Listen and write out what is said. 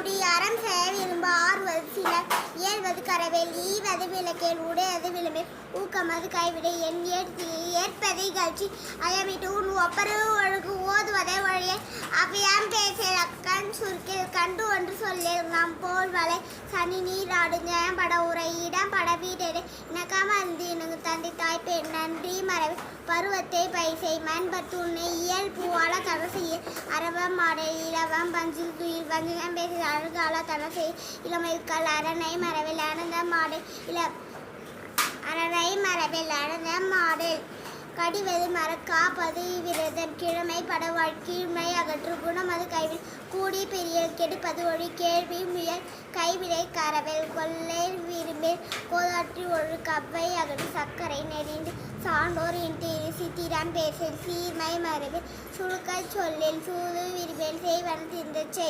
குடி அறம் செய்ய விரும்ப ஆறுவது சிலர் இயல்வது கரவேல் ஈவது விளக்கேல் உடையது விளிம்பு ஊக்கமது கைவிட என் ஏற்று ஏற்பதை கட்சி அயமிட்டு உன் ஒப்பரு ஒழுகு ஓதுவதை வழியே. அவையாம் பேசிய கண் சுருக்கில் கண்டு ஒன்று சொல்லில். நாம் போல் வலை சனி நீராடு பட உரை இடம் பட வீட்டை. இணக்காமந்து எனக்கு தந்தை தாய் பெண் நன்றி மரபு பருவத்தை பைசை மண்பட்டு இயல் பூவால தர அரவம் மாடை இளவம் பஞ்சில் துயில் வஞ்சினம் பேசி அழுகால தர செய் இளமைக்கல் அரணை மரவில் அணந்த மாடு இள அரணை மரபில் அனந்த மாடு கடிவது மர காப்பது விரதம் கிழமை பட கீழ்மை அகற்று குணமது கைவில் கூடி பெரிய கெடுப்பது ஒளி கேள்வி முயல் கைவிடை கரவேல் கொள்ளை விரும்பில் கோதாற்றி ஒரு கவ்வை அகடு சர்க்கரை நெறிந்து சான்றோர் இன்று சித்திரான் பேசில் சீர்மை மரபில் சுழுக்கச் சொல்லில் சூது விரிவேல் செய்வன திந்த செய்.